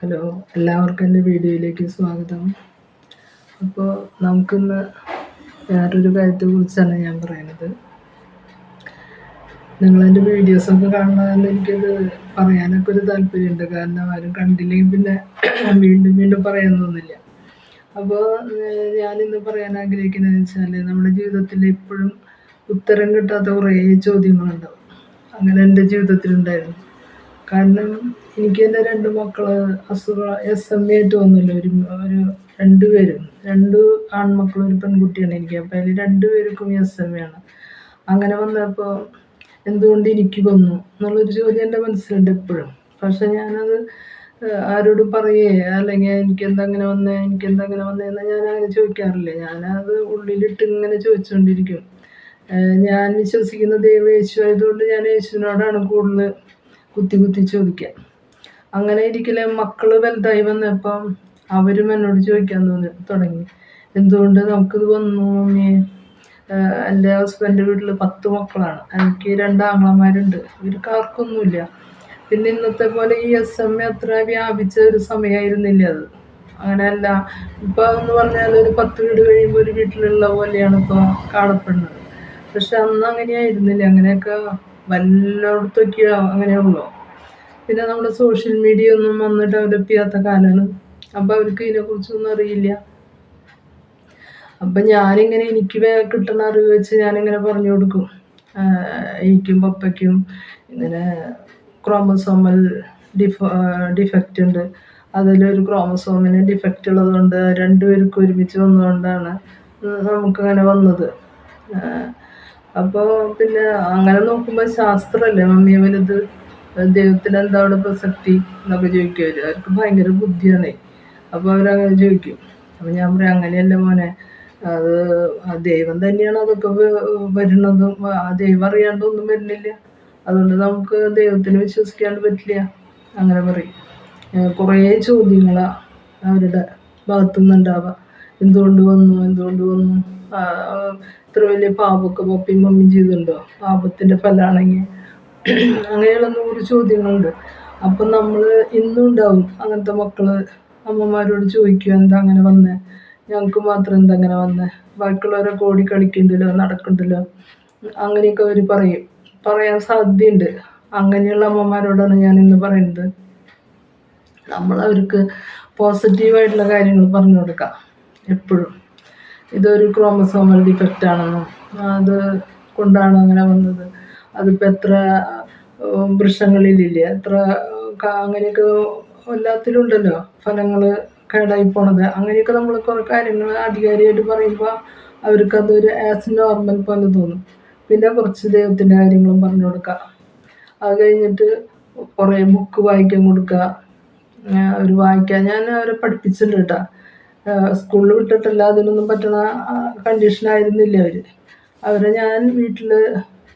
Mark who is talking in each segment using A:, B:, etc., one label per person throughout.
A: Hello എല്ലാവർക്കും എന്റെ വീഡിയോയിലേക്ക് സ്വാഗതം. അപ്പോൾ നമുക്കിന്ന് വേറൊരു കാര്യത്തെക്കുറിച്ചാണ് ഞാൻ പറയുന്നത്. നിങ്ങളെന്റെ വീഡിയോസൊക്കെ കാണണമെന്ന് എനിക്കത് പറയാനൊക്കെ ഒരു താല്പര്യമുണ്ട്. കാരണം ആരും കണ്ടില്ലെങ്കിൽ പിന്നെ വീണ്ടും വീണ്ടും പറയാൻ തോന്നില്ല. അപ്പോൾ ഞാനിന്ന് പറയാൻ ആഗ്രഹിക്കുന്നതെന്ന് വെച്ചാൽ നമ്മുടെ ജീവിതത്തിൽ എപ്പോഴും ഉത്തരം കിട്ടാത്ത കുറേ ചോദ്യങ്ങളുണ്ടാവും. അങ്ങനെ എന്റെ ജീവിതത്തിലുണ്ടായിരുന്നു. കാരണം എനിക്ക് എന്റെ രണ്ട് മക്കൾ അസുഖ എസ് എം എ ആയിട്ട് വന്നില്ല. ഒരു ഒരു രണ്ടുപേരും രണ്ട് ആൺമക്കളും ഒരു പെൺകുട്ടിയാണ് എനിക്ക്. അപ്പോൾ അതിൽ രണ്ടുപേർക്കും എസ് എം എ ആണ്. അങ്ങനെ വന്നപ്പോൾ എന്തുകൊണ്ട് എനിക്ക് വന്നു എന്നുള്ളൊരു ചോദ്യം എന്റെ മനസ്സിലുണ്ട് എപ്പോഴും പക്ഷെ ഞാനത് ആരോട് പറയേ അല്ലെങ്കിൽ എനിക്ക് എന്താ അങ്ങനെ വന്നേ എനിക്ക് എന്താ അങ്ങനെ വന്നേന്ന് ഞാൻ അങ്ങനെ ചോദിക്കാറില്ല. ഞാനത് ഉള്ളിലിട്ട് ഇങ്ങനെ ചോദിച്ചുകൊണ്ടിരിക്കും ഞാൻ വിശ്വസിക്കുന്ന ദൈവ യേശു ആയതുകൊണ്ട് ഞാൻ യേശുവിനോടാണ് കൂടുതൽ കുത്തി കുത്തി ചോദിക്കുക അങ്ങനെ ഇരിക്കലെ മക്കൾ വലുതായി വന്നപ്പം അവരും എന്നോട് ചോദിക്കാൻ തോന്നി തുടങ്ങി. എന്തുകൊണ്ട് നമുക്കിത് വന്നു മമ്മി? ആഹ് എന്റെ ഹസ്ബൻഡ് വീട്ടിൽ പത്ത് മക്കളാണ്. എനിക്ക് രണ്ട് ആങ്ങളമാരുണ്ട്. ഇവർക്ക് ആർക്കൊന്നുമില്ല. പിന്നെ ഇന്നത്തെ പോലെ ഈ എസ് എം എ അത്ര വ്യാപിച്ച ഒരു സമയമായിരുന്നില്ല അത്. അങ്ങനെയല്ല ഇപ്പോൾ എന്ന് പറഞ്ഞാൽ ഒരു പത്ത് വീട് കഴിയുമ്പോൾ ഒരു വീട്ടിലുള്ള പോലെയാണ് ഇപ്പോൾ കാണപ്പെടുന്നത്. പക്ഷെ അന്ന് അങ്ങനെയായിരുന്നില്ല. അങ്ങനെയൊക്കെ വല്ലയിടത്തൊക്കെയോ അങ്ങനെയുള്ളൂ? പിന്നെ നമ്മുടെ സോഷ്യൽ മീഡിയ ഒന്നും വന്ന് ഡെവലപ്പ് ചെയ്യാത്ത കാലമാണ്. അപ്പോൾ അവർക്ക് ഇതിനെക്കുറിച്ചൊന്നും അറിയില്ല. അപ്പം ഞാനിങ്ങനെ എനിക്ക് കിട്ടുന്ന അറിവ് വെച്ച് ഞാനിങ്ങനെ പറഞ്ഞു കൊടുക്കും. എനിക്കും പപ്പയ്ക്കും ഇങ്ങനെ ക്രോമസോമൽ ഡിഫ ഡിഫക്റ്റ് ഉണ്ട്. അതിലൊരു ക്രോമസോമിന് ഡിഫക്റ്റ് ഉള്ളതുകൊണ്ട് രണ്ടുപേർക്കും ഒരുമിച്ച് വന്നതുകൊണ്ടാണ് നമുക്കങ്ങനെ വന്നത്. അപ്പോൾ പിന്നെ അങ്ങനെ നോക്കുമ്പോൾ ശാസ്ത്രമല്ലേ മമ്മിയെ വലുത് ദൈവത്തിന് എന്താ അവിടെ പ്രസക്തി എന്നൊക്കെ ചോദിക്കും അവർ അവർക്ക് ഭയങ്കര ബുദ്ധിയാണ്. അപ്പോൾ അവരങ്ങനെ ചോദിക്കും. അപ്പോൾ ഞാൻ പറയും അങ്ങനെയല്ല മോനെ അത് ദൈവം തന്നെയാണ് അതൊക്കെ വരുന്നതും ആ ദൈവം അറിയാണ്ടൊന്നും വരുന്നില്ല. അതുകൊണ്ട് നമുക്ക് ദൈവത്തിന് വിശ്വസിക്കാണ്ട് പറ്റില്ല. അങ്ങനെ പറയും. കുറേ ചോദ്യങ്ങളാണ് അവരുടെ ഭാഗത്തു നിന്നുണ്ടാവുക എന്തുകൊണ്ട് വന്നു? എന്തുകൊണ്ട് വന്നു? ഇത്ര വലിയ പാപമൊക്കെ പപ്പയും മമ്മിയും ചെയ്തിട്ടുണ്ടോ? പാപത്തിന്റെ ഫലമാണെങ്കിൽ അങ്ങനെയുള്ള നൂറ് ചോദ്യങ്ങളുണ്ട്. അപ്പം നമ്മൾ ഇന്നും ഉണ്ടാവും അങ്ങനത്തെ മക്കൾ അമ്മമാരോട് ചോദിക്കുക എന്താ അങ്ങനെ വന്നേ? ഞങ്ങൾക്ക് മാത്രം എന്താ അങ്ങനെ വന്നേ? ബാക്കിയുള്ളവരൊക്കെ കോടി കളിക്കണ്ടല്ലോ നടക്കണ്ടല്ലോ? അങ്ങനെയൊക്കെ അവർ പറയും. പറയാൻ സാധ്യതയുണ്ട്. അങ്ങനെയുള്ള അമ്മമാരോടാണ് ഞാൻ ഇന്ന് പറയുന്നത്. നമ്മൾ അവർക്ക് പോസിറ്റീവായിട്ടുള്ള കാര്യങ്ങൾ പറഞ്ഞു കൊടുക്കാം. എപ്പോഴും. ഇതൊരു ക്രോമസോമൽ ഡിഫക്റ്റ് ആണെന്നും അത് കൊണ്ടാണ് അങ്ങനെ വന്നത്. അതിപ്പോൾ എത്ര വൃക്ഷങ്ങളിലില്ലേ? എത്ര അങ്ങനെയൊക്കെ എല്ലാത്തിലും ഉണ്ടല്ലോ ഫലങ്ങൾ കേടായി പോണത്. അങ്ങനെയൊക്കെ നമ്മൾ കുറേ കാര്യങ്ങൾ അധികാരിയായിട്ട് പറയുമ്പോൾ അവർക്ക് അതൊരു ആസ് നോർമൽ പോലെ തോന്നും. പിന്നെ കുറച്ച് ദൈവത്തിന്റെ കാര്യങ്ങളും പറഞ്ഞു കൊടുക്കുക അത് കഴിഞ്ഞിട്ട് കുറേ ബുക്ക് വായിക്കാൻ കൊടുക്കുക അവർ വായിക്കാൻ ഞാൻ അവരെ പഠിപ്പിച്ചിട്ടുണ്ട് കേട്ടോ സ്കൂളിൽ വിട്ടിട്ടല്ല അതിനൊന്നും പറ്റണ കണ്ടീഷൻ ആയിരുന്നില്ല അവർ അവരെ ഞാൻ വീട്ടിൽ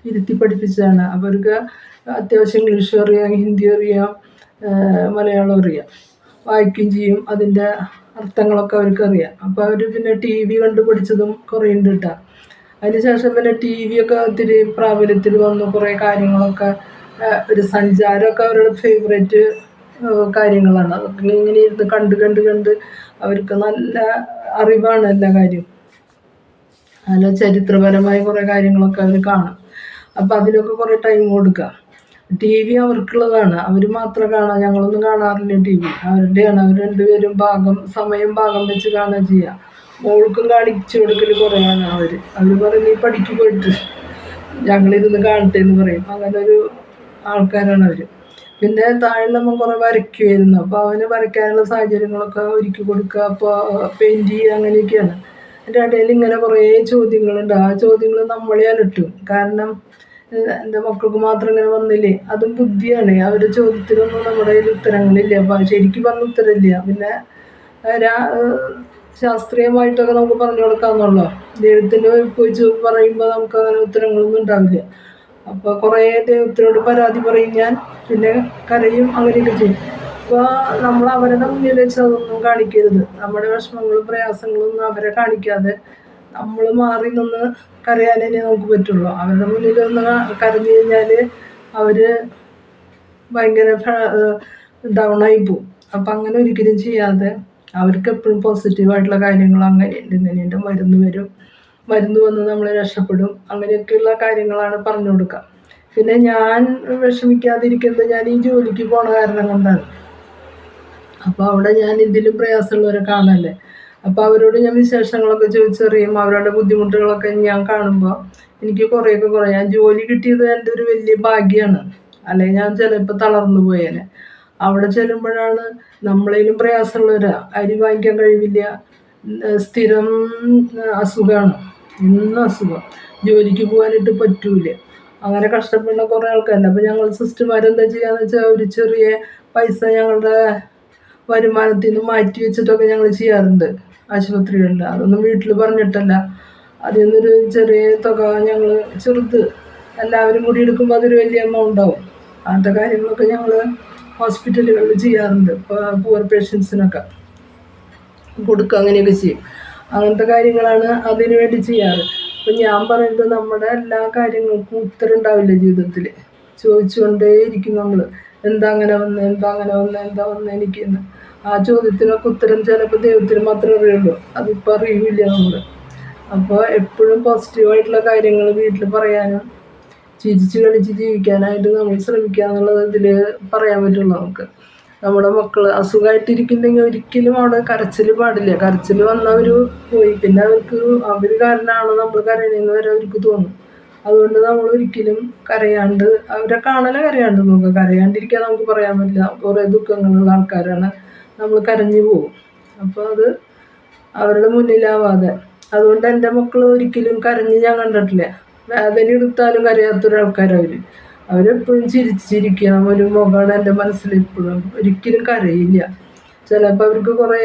A: ഇരുത്തി പഠിപ്പിച്ചതാണ്. അവർക്ക് അത്യാവശ്യം ഇംഗ്ലീഷും അറിയാം ഹിന്ദി അറിയാം മലയാളം അറിയാം. വായിക്കുകയും ചെയ്യും അതിന്റെ അർത്ഥങ്ങളൊക്കെ അവർക്ക് അറിയാം. അപ്പോൾ അവർ പിന്നെ ടി വി കണ്ട് പഠിച്ചതും കുറേ ഉണ്ട് കേട്ടോ. അതിനുശേഷം പിന്നെ ടി വി ഒക്കെ ഒത്തിരി പ്രാബല്യത്തിൽ വന്നു കുറേ കാര്യങ്ങളൊക്കെ ഒരു സഞ്ചാരമൊക്കെ അവരുടെ ഫേവറേറ്റ് കാര്യങ്ങളാണ്. അതൊക്കെ ഇങ്ങനെ ഇരുന്ന് കണ്ട് കണ്ട് കണ്ട് അവർക്ക് നല്ല അറിവാണ് എല്ലാ കാര്യവും. നല്ല ചരിത്രപരമായ കുറേ കാര്യങ്ങളൊക്കെ അവർ കാണും. അപ്പം അതിനൊക്കെ കുറേ ടൈം കൊടുക്കുക ടി വി അവർക്കുള്ളതാണ്. അവർ മാത്രം കാണാം ഞങ്ങളൊന്നും കാണാറില്ല ടി വി അവരുടെയാണ്. അവർ രണ്ടുപേരും ഭാഗം സമയം ഭാഗം വെച്ച് കാണുക ചെയ്യുക മോൾക്കും കാണിച്ചു കൊടുക്കൽ കുറവാണ് അവർ അവർ പറയും നീ പഠിക്ക് പോയിട്ട്. ഞങ്ങളിരുന്ന് കാണട്ടെ എന്ന് പറയും. അങ്ങനെ ഒരു ആൾക്കാരാണ് അവർ പിന്നെ താഴെ നമ്മൾ കുറേ വരയ്ക്കുമായിരുന്നു അപ്പോൾ അവന് വരയ്ക്കാനുള്ള സാഹചര്യങ്ങളൊക്കെ ഒരുക്കി കൊടുക്കുക അപ്പോൾ പെയിന്റ് ചെയ്യുക അങ്ങനെയൊക്കെയാണ്. എന്റെ ഇടയിൽ ഇങ്ങനെ കുറേ ചോദ്യങ്ങളുണ്ട്. ആ ചോദ്യങ്ങൾ നമ്മളെ അലട്ടും കാരണം എന്റെ മക്കൾക്ക് മാത്രം ഇങ്ങനെ വന്നില്ലേ? അതും ബുദ്ധിയാണ്. അവരുടെ ചോദ്യത്തിനൊന്നും നമ്മുടെ കയ്യിൽ ഉത്തരങ്ങളില്ല. ശരിക്കും പറഞ്ഞ ഉത്തരമില്ല പിന്നെ ശാസ്ത്രീയമായിട്ടൊക്കെ നമുക്ക് പറഞ്ഞു കൊടുക്കാമെന്നുള്ളൂ ദൈവത്തിന്റെ പോയി പറയുമ്പോൾ നമുക്ക് അങ്ങനെ ഉത്തരങ്ങളൊന്നും ഉണ്ടാവില്ല. അപ്പോൾ കുറേ ദൈവത്തിനോട് പരാതി പറയും ഞാൻ. പിന്നെ കരയും അങ്ങനെയൊക്കെ ചെയ്യും. അപ്പോൾ നമ്മൾ അവരുടെ മുന്നിൽ വെച്ച് അതൊന്നും കാണിക്കരുത്. നമ്മുടെ വിഷമങ്ങളും പ്രയാസങ്ങളും ഒന്നും അവരെ കാണിക്കാതെ നമ്മൾ മാറി നിന്ന് കരയാനേ നമുക്ക് പറ്റുള്ളൂ. അവരുടെ മുന്നിൽ ഒന്ന് കരഞ്ഞു കഴിഞ്ഞാൽ അവർ ഭയങ്കര ഡൗൺ ആയി പോവും. അപ്പം അങ്ങനെ ഒരിക്കലും ചെയ്യാതെ അവർക്ക് എപ്പോഴും പോസിറ്റീവായിട്ടുള്ള കാര്യങ്ങൾ അങ്ങനെയുണ്ട് ഇങ്ങനെയുണ്ട് മരുന്ന് വരും. മരുന്ന് വന്ന് നമ്മൾ രക്ഷപ്പെടും. അങ്ങനെയൊക്കെയുള്ള കാര്യങ്ങളാണ് പറഞ്ഞു കൊടുക്കുക പിന്നെ ഞാൻ വിഷമിക്കാതിരിക്കുന്നത് ഞാൻ ഈ ജോലിക്ക് പോണ കാരണം കൊണ്ടാണ്. അപ്പോൾ അവിടെ ഞാൻ ഇതിലും പ്രയാസമുള്ളവരെ കാണല്ലേ? അപ്പോൾ അവരോട് ഞാൻ വിശേഷങ്ങളൊക്കെ ചോദിച്ചറിയും അവരുടെ ബുദ്ധിമുട്ടുകളൊക്കെ ഞാൻ കാണുമ്പോൾ എനിക്ക് കുറേയൊക്കെ കുറേ ഞാൻ ജോലി കിട്ടിയത് എന്റെ ഒരു വലിയ ഭാഗ്യമാണ് അല്ലെങ്കിൽ ഞാൻ ചിലപ്പോൾ തളർന്നു പോയേനെ. അവിടെ ചെല്ലുമ്പോഴാണ് നമ്മളേലും പ്രയാസമുള്ളവരാ അരി വാങ്ങിക്കാൻ കഴിവില്ല സ്ഥിരം അസുഖമാണ് ഇന്നും അസുഖം. ജോലിക്ക് പോകാനായിട്ട് പറ്റൂല. അങ്ങനെ കഷ്ടപ്പെടുന്ന കുറേ ആൾക്കാരുണ്ട്. അപ്പോൾ ഞങ്ങൾ സിസ്റ്റർമാരെന്താ ചെയ്യാന്ന് വെച്ചാൽ ഒരു ചെറിയ പൈസ ഞങ്ങളുടെ വരുമാനത്തിൽ നിന്ന് മാറ്റി വെച്ചിട്ടൊക്കെ ഞങ്ങൾ ചെയ്യാറുണ്ട്. ആശുപത്രികളിൽ അതൊന്നും വീട്ടിൽ പറഞ്ഞിട്ടല്ല. അതിൽ നിന്നൊരു ചെറിയ തുക ഞങ്ങൾ ചെറുത് എല്ലാവരും കൂടി എടുക്കുമ്പോൾ അതൊരു വലിയ എമൗണ്ട് ആവും അങ്ങനത്തെ കാര്യങ്ങളൊക്കെ ഞങ്ങൾ ഹോസ്പിറ്റലുകളിൽ ചെയ്യാറുണ്ട്. പുവർ പേഷ്യൻസിനൊക്കെ കൊടുക്കുക അങ്ങനെയൊക്കെ ചെയ്യും. അങ്ങനത്തെ കാര്യങ്ങളാണ് അതിനു വേണ്ടി ചെയ്യാറ്. അപ്പം ഞാൻ പറയുന്നത് നമ്മുടെ എല്ലാ കാര്യങ്ങൾക്കും ഉത്തരം ഉണ്ടാവില്ല ജീവിതത്തിൽ ചോദിച്ചുകൊണ്ടേ ഇരിക്കും നമ്മൾ എന്താ അങ്ങനെ വന്ന് എന്താ അങ്ങനെ വന്ന് എന്താ വന്ന് എനിക്കെന്ന്. ആ ചോദ്യത്തിനൊക്കെ ഉത്തരം ചിലപ്പോൾ ദൈവത്തിന് മാത്രമേ അറിയുള്ളൂ. അതിപ്പോൾ അറിയില്ല നമ്മൾ അപ്പോൾ എപ്പോഴും പോസിറ്റീവായിട്ടുള്ള കാര്യങ്ങൾ വീട്ടിൽ പറയാനും ചിരിച്ച് കളിച്ച് ജീവിക്കാനായിട്ട് നമ്മൾ ശ്രമിക്കുക എന്നുള്ളത് ഇതിൽ പറയാൻ പറ്റുള്ളൂ നമുക്ക്. നമ്മുടെ മക്കൾ അസുഖമായിട്ടിരിക്കുന്നെങ്കിൽ ഒരിക്കലും അവിടെ കരച്ചിൽ പാടില്ല. കരച്ചിൽ വന്നവർ പോയി. പിന്നെ അവർക്ക് അവർ കാരണമാണ് നമ്മൾ കരയണമെന്ന് വരെ അവർക്ക് തോന്നും. അതുകൊണ്ട് നമ്മൾ ഒരിക്കലും കരയാണ്ട് അവരെ കാണലെ കരയാണ്ട് നോക്കുക കരയാണ്ടിരിക്കാൻ നമുക്ക് പറയാൻ പറ്റില്ല. കുറേ ദുഃഖങ്ങളുള്ള ആൾക്കാരാണ് നമ്മൾ കരഞ്ഞു പോകും. അപ്പോൾ അത് അവരുടെ മുന്നിലാവാതെ. അതുകൊണ്ട് എന്റെ മക്കൾ ഒരിക്കലും കരഞ്ഞ് ഞാൻ കണ്ടിട്ടില്ല. വേദന എടുത്താലും കരയാത്തൊരാൾക്കാരവർ അവരെപ്പോഴും ചിരിച്ചിരിക്കണം ഒരു മുഖമാണ് എന്റെ മനസ്സിൽ എപ്പോഴും ഒരിക്കലും കരയില്ല. ചിലപ്പോൾ അവർക്ക് കുറേ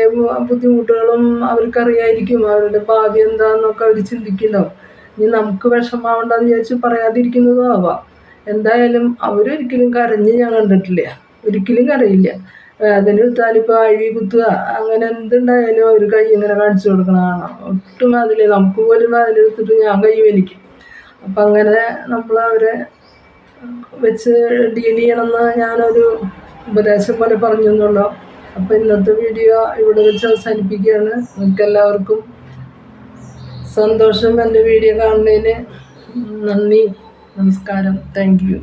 A: ബുദ്ധിമുട്ടുകളും അവർക്കറിയായിരിക്കും. അവരുടെ ഭാവി എന്താണെന്നൊക്കെ അവർ ചിന്തിക്കുന്നുണ്ടാവും. ഇനി നമുക്ക് വിഷമാവണ്ടെന്ന് വിചാരിച്ച് പറയാതിരിക്കുന്നതും ആവാം. എന്തായാലും അവരൊരിക്കലും കരഞ്ഞ് ഞാൻ കണ്ടിട്ടില്ല. ഒരിക്കലും കരയില്ല. വേദന എടുത്താലിപ്പോൾ അഴി കുത്തുക അങ്ങനെ എന്തുണ്ടായാലും അവർ കൈ ഇങ്ങനെ കാണിച്ചു കൊടുക്കണ കാണാം. ഒട്ടും അതിൽ നമുക്ക് പോലും വേദന എടുത്തിട്ട് ഞാൻ കൈ വലിക്കും. അപ്പം അങ്ങനെ നമ്മൾ അവരെ വെച്ച് ഡീൽ ചെയ്യണമെന്ന് ഞാനൊരു ഉപദേശം പോലെ പറഞ്ഞു എന്നുള്ളൂ അപ്പോൾ ഇന്നത്തെ വീഡിയോ ഇവിടെ വെച്ച് അവസാനിപ്പിക്കുകയാണ്. നിങ്ങൾക്ക് എല്ലാവർക്കും സന്തോഷം എന്റെ വീഡിയോ കാണുന്നതിന് നന്ദി നമസ്കാരം താങ്ക് യു